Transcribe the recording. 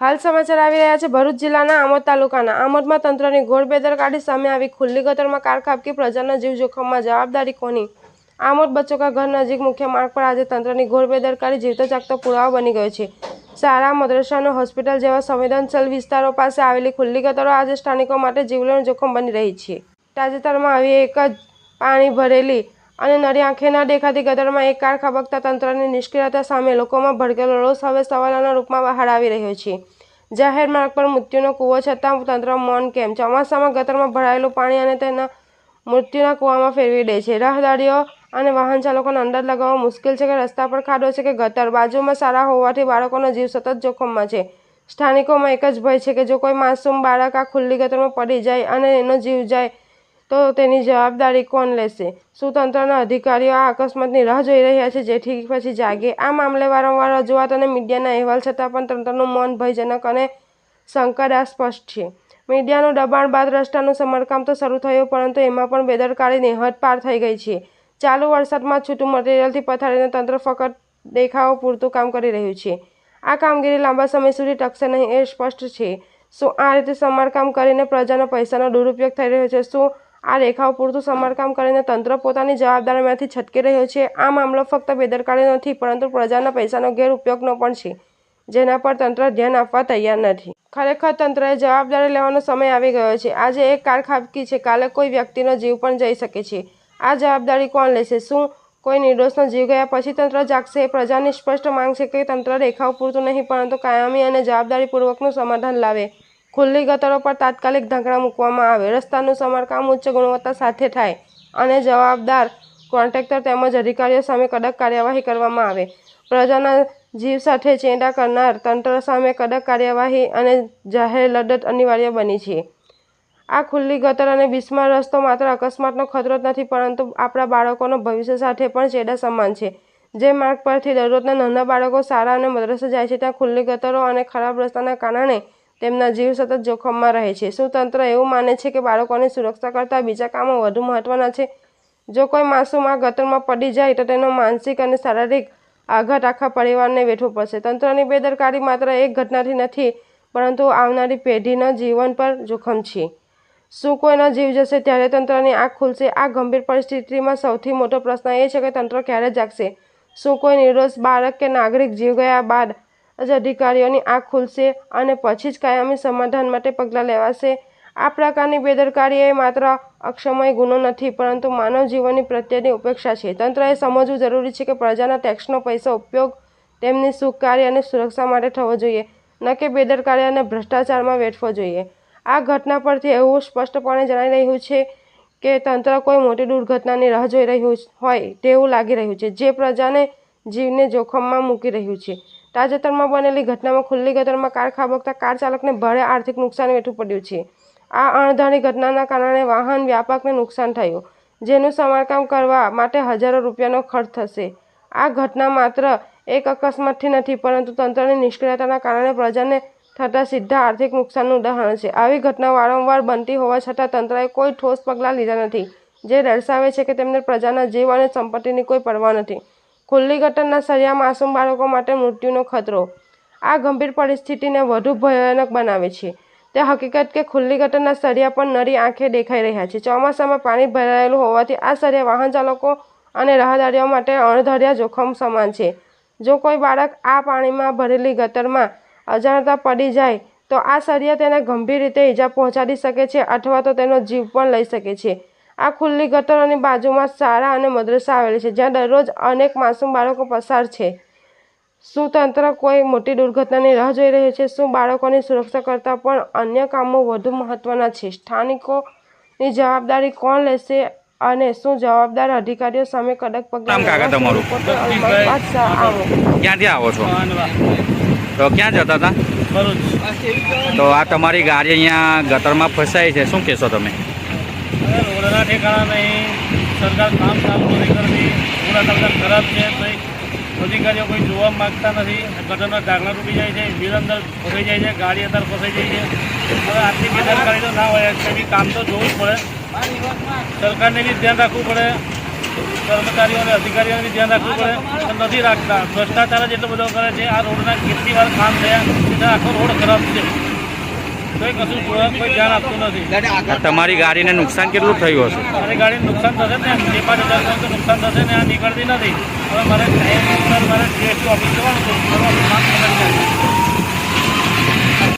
હાલ સમાચાર આવી રહ્યા છે. ભરૂચ જિલ્લાના આમોદ તાલુકાના આમોદમાં તંત્રની ઘોર બેદરકારી સામે આવી ખુલ્લી ગટરમાં કાર ખાબકી પ્રજાના જીવ જોખમમાં જવાબદારી કોની? આમોદ બચ્ચોકા ઘર નજીક મુખ્ય માર્ગ પર આજે તંત્રની ઘોર બેદરકારી જીવતો જાગતો પુરાવો બની ગયો છે. શાળા મદ્રસાનો હોસ્પિટલ જેવા સંવેદનશીલ વિસ્તારો પાસે આવેલી ખુલ્લી ગટરો આજે સ્થાનિકો માટે જીવલેણ જોખમ બની રહી છે. તાજેતરમાં આવી એક જ પાણી ભરેલી અને નરી આંખે ન દેખાતી ગટરમાં એક કાર ખબકતા તંત્રની નિષ્ક્રિયતા સામે લોકોમાં ભડકેલો રોષ હવે સવાલોના રૂપમાં બહાર આવી રહ્યો છે. જાહેર માર્ગ પર મૃત્યુનો કૂવો છતાં તંત્ર મૌન કેમ? ચોમાસામાં ગતરમાં ભરાયેલું પાણી અને તેના મૃત્યુના કૂવામાં ફેરવી દે છે. રાહદારીઓ અને વાહન ચાલકોને અંદર લગાવવો મુશ્કેલ છે કે રસ્તા પર ખાડો છે કે ગતર બાજુમાં સારા હોવાથી બાળકોનો જીવ સતત જોખમમાં છે. સ્થાનિકોમાં એક જ ભય છે કે જો કોઈ માસૂમ બાળક આ ખુલ્લી ગતરમાં પડી જાય અને એનો જીવ જાય તો તેની જવાબદારી કોણ લેશે? શું તંત્રના અધિકારીઓ આ અકસ્માતની રાહ જોઈ રહ્યા છે, જેથી પછી જાગે. આ મામલે વારંવાર રજૂઆત અને મીડિયાના અહેવાલ છતાં પણ તંત્રનું મૌન ભયજનક અને શંકાસ્પદ છે. મીડિયાનું દબાણ બાદ રસ્તાનું સમારકામ તો શરૂ થયું, પરંતુ એમાં પણ બેદરકારી હદ પાર થઈ ગઈ છે. ચાલુ વરસાદમાં છૂટું મટીરિયલથી પથારીને તંત્ર ફક્ત દેખાવો પૂરતું કામ કરી રહ્યું છે. આ કામગીરી લાંબા સમય સુધી ટકશે નહીં એ સ્પષ્ટ છે. શું આ રીતે સમારકામ કરીને પ્રજાના પૈસાનો દુરુપયોગ થઈ રહ્યો છે? શું આ રેખાઓ પૂરતું સમારકામ કરીને તંત્ર પોતાની જવાબદારીમાંથી છટકી રહ્યો છે. આ મામલો ફક્ત બેદરકારી નથી પરંતુ પ્રજાના પૈસાનો ગેરઉપયોગનો પણ છે, જેના પર તંત્ર ધ્યાન આપવા તૈયાર નથી. ખરેખર તંત્રએ જવાબદારી લેવાનો સમય આવી ગયો છે. આજે એક કાર ખાબકી છે. કાલે કોઈ વ્યક્તિનો જીવ પણ જઈ શકે છે. આ જવાબદારી કોણ લેશે? શું કોઈ નિર્દોષનો જીવ ગયા પછી તંત્ર જાગશે? એ પ્રજાની સ્પષ્ટ માંગ છે કે તંત્ર રેખાઓ પૂરતું નહીં, પરંતુ કાયમી અને જવાબદારીપૂર્વકનું સમાધાન લાવે. ખુલ્લી ગટરો પર તાત્કાલિક ઢાંકણા મૂકવામાં આવે. રસ્તાનું સમારકામ ઉચ્ચ ગુણવત્તા સાથે થાય અને જવાબદાર કોન્ટ્રાક્ટર તેમજ અધિકારીઓ સામે કડક કાર્યવાહી કરવામાં આવે. પ્રજાના જીવ સાથે ચેંડા કરનાર તંત્ર સામે કડક કાર્યવાહી અને જાહેર લડત અનિવાર્ય બની છે. આ ખુલ્લી ગટર અને બિસ્માર રસ્તો માત્ર અકસ્માતનો ખતરો જ નથી, પરંતુ આપણા બાળકોનો ભવિષ્ય સાથે પણ ચેડા સમાન છે. જે માર્ગ પરથી દરરોજના નાના બાળકો શાળા અને મદ્રસે જાય છે, ત્યાં ખુલ્લી ગટરો અને ખરાબ રસ્તાના કારણે તેમના જીવ સતત જોખમમાં રહે છે. શું તંત્ર એવું માને છે કે બાળકોની સુરક્ષા કરતાં બીજા કામો વધુ મહત્ત્વના છે. જો કોઈ માસૂમ આ ગતરમાં પડી જાય તો તેનો માનસિક અને શારીરિક આઘાત આખા પરિવારને વેઠવો પડશે. તંત્રની બેદરકારી માત્ર એક ઘટનાથી નથી, પરંતુ આવનારી પેઢીના જીવન પર જોખમ છે. શું કોઈનો જીવ જશે ત્યારે તંત્રની આંખ ખુલશે? આ ગંભીર પરિસ્થિતિમાં સૌથી મોટો પ્રશ્ન એ છે કે તંત્ર ક્યારે જાગશે? શું કોઈ નિર્દોષ બાળક કે નાગરિક જીવ ગયા બાદ જ અધિકારીઓની આંખ ખુલશે અને પછી જ કાયમી સમાધાન માટે પગલાં લેવાશે. આ પ્રકારની બેદરકારી એ માત્ર અક્ષમય ગુનો નથી, પરંતુ માનવ જીવનની પ્રત્યેની ઉપેક્ષા છે. તંત્રએ સમજવું જરૂરી છે કે પ્રજાના ટેક્સનો પૈસા ઉપયોગ તેમની સુખ, કાર્ય અને સુરક્ષા માટે થવો જોઈએ, ન કે બેદરકારી અને ભ્રષ્ટાચારમાં વેઠવો જોઈએ. આ ઘટના પરથી એવું સ્પષ્ટપણે જણાઈ રહ્યું છે કે તંત્ર કોઈ મોટી દુર્ઘટનાની રાહ જોઈ રહ્યું હોય તેવું લાગી રહ્યું છે, જે પ્રજાને જીવને જોખમમાં મૂકી રહ્યું છે. તાજેતરમાં બનેલી ઘટનામાં ખુલ્લી ગટરમાં કાર ખાબકતા કાર ચાલકને ભારે આર્થિક નુકસાન વેઠવું પડ્યું છે. આ અણધારી ઘટનાના કારણે વાહન વ્યાપકને નુકસાન થયું, જેનું સમારકામ કરવા માટે હજારો રૂપિયાનો ખર્ચ થશે. આ ઘટના માત્ર એક અકસ્માતથી નથી, પરંતુ તંત્રની નિષ્ક્રિયતાના કારણે પ્રજાને થતા સીધા આર્થિક નુકસાનનું ઉદાહરણ છે. આવી ઘટના વારંવાર બનતી હોવા છતાં તંત્રએ કોઈ ઠોસ પગલાં લીધા નથી, જે દર્શાવે છે કે તેમને પ્રજાના જીવ અને સંપત્તિની કોઈ પરવા નથી. ખુલ્લી ગટરના સળિયા માસૂમ બાળકો માટે મૃત્યુનો ખતરો. આ ગંભીર પરિસ્થિતિને વધુ ભયાનક બનાવે છે. તે હકીકત કે ખુલ્લી ગટરના સળિયા પણ નરી આંખે દેખાઈ રહ્યા છે. ચોમાસામાં પાણી ભરાયેલું હોવાથી આ સળિયા વાહન ચાલકો અને રાહદારીઓ માટે અણધર્યા જોખમ સમાન છે. જો કોઈ બાળક આ પાણીમાં ભરેલી ગટરમાં અજાણતા પડી જાય, તો આ સળિયા તેને ગંભીર રીતે ઈજા પહોંચાડી શકે છે અથવા તો તેનો જીવ પણ લઈ શકે છે. આ ખુલ્લી ગટરોની બાજુમાં શાળા અને મદ્રસા આવેલી છે જ્યાં દરરોજ અનેક માસૂમ બાળકો પસાર છે. શું તંત્ર કોઈ મોટી દુર્ઘટનાની રાહ જોઈ રહ્યું છે? શું બાળકોની સુરક્ષા કરતાં પણ અન્ય કામો વધુ મહત્ત્વના છે? સ્થાનિકોની જવાબદારી કોણ લેશે અને શું જવાબદાર અધિકારીઓ સામે કડક પગલાં તમારું? રિપોર્ટર અલમાસ બાદશાહ આવો. ક્યાંથી આવો છો? તો ક્યાં જતા હતા? તો આ તમારી ગાડી અહીંયા ગટરમાં ફસાઈ છે. શું કહેશો તમે? હવે રોડના ઠેકાણા નહીં. સરકાર કામ ચાલુ નથી કરતી. પૂરા સરકાર ખરાબ છે. કંઈ અધિકારીઓ કોઈ જોવા માગતા નથી. ગટરના ઢાંકણા તૂટી જાય છે. વીર અંદર ફસાઈ જાય છે. ગાડી અંદર ફસાઈ જાય છે. હવે આટલી બેદરકારી તો ના હોય. બી કામ તો જોવું જ પડે. સરકારને બી ધ્યાન રાખવું પડે. કર્મચારીઓ અને અધિકારીઓને બી ધ્યાન રાખવું પડે. નથી રાખતા. ભ્રષ્ટાચાર જ એટલો બધો કરે છે. આ રોડના કેટલી વાર કામ થયા. આખો રોડ ખરાબ છે. તમારી ગાડીને નુકસાન કેટલું થયું હશે? મારી ગાડીને નુકસાન થશે ને બે પાંચ હજાર નુકસાન થશે ને આ નીકળતી નથી. હવે મારે મારે જીએસટી ઓફિસ જવાનું છે. મારો માંગ સમજ